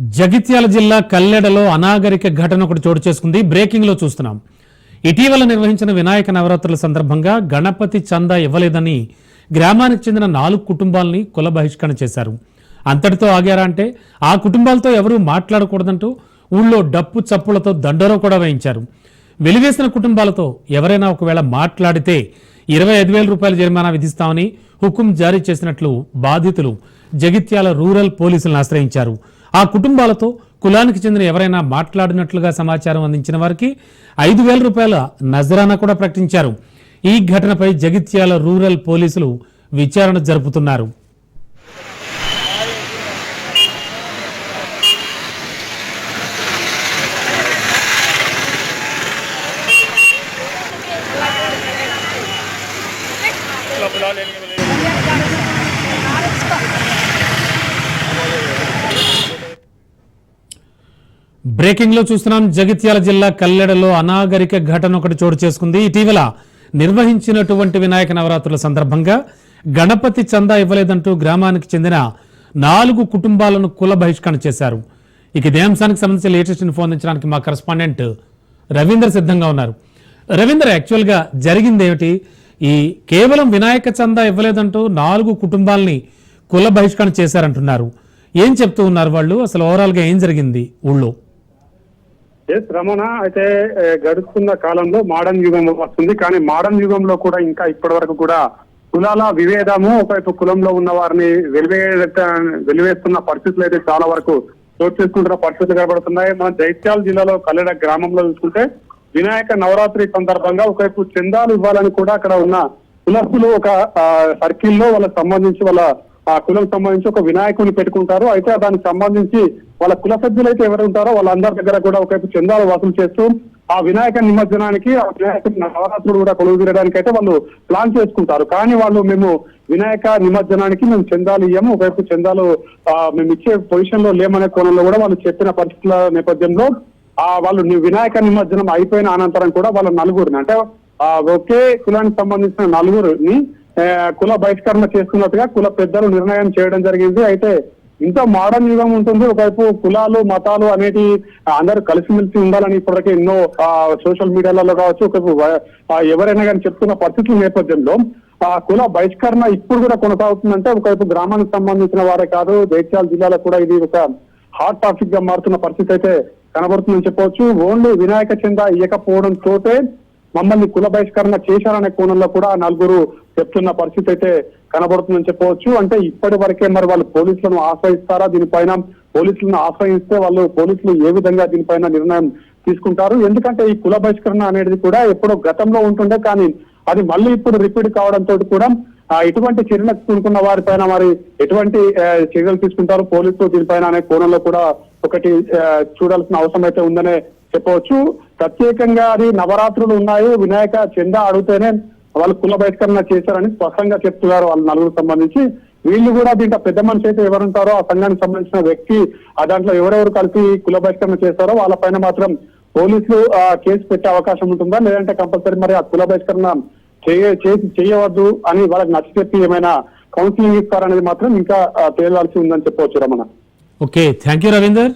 జగిత్యాల జిల్లా కల్లెడలో అనాగరిక ఘటన ఒకటి చోటు చేసుకుంది. బ్రేకింగ్లో చూస్తున్నాం. ఇటీవల నిర్వహించిన వినాయక నవరాత్రుల సందర్భంగా గణపతి చందా ఇవ్వలేదని గ్రామానికి చెందిన నాలుగు కుటుంబాలని కుల బహిష్కరణ చేశారు. అంతటితో ఆగారా అంటే ఆ కుటుంబాలతో ఎవరూ మాట్లాడకూడదంటూ ఊళ్ళో డప్పు చప్పులతో దండోర కూడా వేయించారు. వెలివేసిన కుటుంబాలతో ఎవరైనా ఒకవేళ మాట్లాడితే ఇరవై ఐదు వేల రూపాయల జరిమానా విధిస్తామని హుకుం జారీ చేసినట్లు బాధితులు జగిత్యాల రూరల్ పోలీసులను ఆశ్రయించారు. ఆ కుటుంబాలతో కులానికి చెందిన ఎవరైనా మాట్లాడినట్లుగా సమాచారం అందించిన వారికి ఐదు వేల రూపాయల నజరానా కూడా ప్రకటించారు. ఈ ఘటనపై జగిత్యాల రూరల్ పోలీసులు విచారణ జరుపుతున్నారు. బ్రేకింగ్లో చూస్తున్నాం జగిత్యాల జిల్లా కల్లెడలో అనాగరిక ఘటన ఒకటి చోటు చేసుకుంది. ఇటీవల నిర్వహించినటువంటి వినాయక నవరాత్రుల సందర్భంగా గణపతి చందా ఇవ్వలేదంటూ గ్రామానికి చెందిన నాలుగు కుటుంబాలను కుల బహిష్కరణ చేశారు. ఇక ఇదే అంశానికి సంబంధించి లేటెస్ట్ ఇన్ఫో అందించడానికి మా కరెస్పాండెంట్ రవీందర్ సిద్ధంగా ఉన్నారు. రవీందర్ యాక్చువల్గా జరిగింది ఏమిటి? ఈ కేవలం వినాయక చందా ఇవ్వలేదంటూ నాలుగు కుటుంబాలని కుల బహిష్కరణ చేశారంటున్నారు. ఏం చెప్తూ ఉన్నారు వాళ్ళు? అసలు ఓవరాల్గా ఏం జరిగింది ఊళ్ళో? ఎస్ రమణ అయితే గడుస్తున్న కాలంలో మోడర్న్ యుగం వస్తుంది. కానీ మోడర్న్ యుగంలో కూడా ఇంకా ఇప్పటి వరకు కూడా కులాల వివేదము ఒకవైపు కులంలో ఉన్న వారిని వెలివే వెలివేస్తున్న పరిస్థితులు అయితే చాలా వరకు చోటు చేసుకుంటున్న పరిస్థితులు కనబడుతున్నాయి. మన జైత్యాల జిల్లాలో కల్లెడ గ్రామంలో చూసుకుంటే వినాయక నవరాత్రి సందర్భంగా ఒకవైపు చందాలు ఇవ్వాలని కూడా అక్కడ ఉన్న కులస్తులు ఒక సర్కిల్లో వాళ్ళకి సంబంధించి వాళ్ళ ఆ కులం సంబంధించి ఒక వినాయకుని పెట్టుకుంటారు. అయితే దానికి సంబంధించి వాళ్ళ కుల సభ్యులు అయితే ఎవరు ఉంటారో వాళ్ళందరి దగ్గర కూడా ఒకవైపు చందాలు వసూలు చేస్తూ ఆ వినాయక నిమజ్జనానికి ఆ వినాయకుడి నవరాత్రులు కూడా కొలువు తీరడానికి అయితే వాళ్ళు ప్లాన్ చేసుకుంటారు. కానీ వాళ్ళు మేము వినాయక నిమజ్జనానికి మేము చందాలు ఇయ్యము. ఒకవైపు చందాలు ఆ, మేము ఇచ్చే పొజిషన్లో లేమనే కోణంలో కూడా వాళ్ళు చెప్పిన పరిస్థితుల నేపథ్యంలో ఆ వాళ్ళు వినాయక నిమజ్జనం అయిపోయిన అనంతరం కూడా వాళ్ళ నలుగురిని అంటే ఆ ఒకే కులానికి సంబంధించిన నలుగురిని కుల బహిష్కరణ చేస్తున్నట్టుగా కుల పెద్దలు నిర్ణయం చేయడం జరిగింది. అయితే ఇంత మోడర్న్ యుగం ఉంటుంది. ఒకవైపు కులాలు మతాలు అనేటి అందరూ కలిసిమెలిసి ఉండాలని ఇప్పటికే ఎన్నో సోషల్ మీడియాలలో కావచ్చు ఒకవైపు ఎవరైనా కానీ చెప్తున్న పరిస్థితుల నేపథ్యంలో ఆ కుల బహిష్కరణ ఇప్పుడు కూడా కొనసాగుతుందంటే ఒకవైపు గ్రామానికి సంబంధించిన వారే కాదు జైత్యాల జిల్లాలో కూడా ఇది ఒక హాట్ టాపిక్గా మారుతున్న పరిస్థితి అయితే కనబడుతుందని చెప్పవచ్చు. ఓన్లీ వినాయక చంద ఇవ్వకపోవడం తోటే మమ్మల్ని కుల బహిష్కరణ చేశారనే కోణంలో కూడా నలుగురు చెప్తున్న పరిస్థితి అయితే కనబడుతుందని చెప్పవచ్చు. అంటే ఇప్పటి వరకే మరి వాళ్ళు పోలీసులను ఆశ్రయిస్తారా? దీనిపైన పోలీసులను ఆశ్రయిస్తే వాళ్ళు పోలీసులు ఏ విధంగా దీనిపైన నిర్ణయం తీసుకుంటారు? ఎందుకంటే ఈ కుల బహిష్కరణ అనేది కూడా ఎప్పుడో గతంలో ఉంటుండే కానీ అది మళ్ళీ ఇప్పుడు రిపీట్ కావడంతో కూడా ఎటువంటి చర్యలు తీసుకున్న వారిపైన మరి ఎటువంటి చర్యలు తీసుకుంటారు? పోలీసులు దీనిపైన అనే కోణంలో కూడా ఒకటి చూడాల్సిన అవసరం అయితే ఉందనే చెప్పవచ్చు. ప్రత్యేకంగా అది నవరాత్రులు ఉన్నాయి. వినాయక చందా అడిగితేనే వాళ్ళు కుల బహిష్కరణ చేశారని స్పష్టంగా చెప్తున్నారు వాళ్ళ నలుగురు సంబంధించి. వీళ్ళు కూడా దీంట్లో పెద్ద మనిషి అయితే ఎవరుంటారో ఆ సంఘానికి సంబంధించిన వ్యక్తి ఆ దాంట్లో ఎవరెవరు కలిసి కుల బహిష్కరణ చేస్తారో వాళ్ళపైన మాత్రం పోలీసులు ఆ, కేసు పెట్టే అవకాశం ఉంటుందా? లేదంటే కంపల్సరీ మరి ఆ కుల బహిష్కరణ చేయ చేయవద్దు అని వాళ్ళకి నచ్చ చెప్పి ఏమైనా కౌన్సిలింగ్ ఇస్తారనేది మాత్రం ఇంకా తేలాల్సి ఉందని చెప్పవచ్చు Ramana. Okay thank you Ravinder.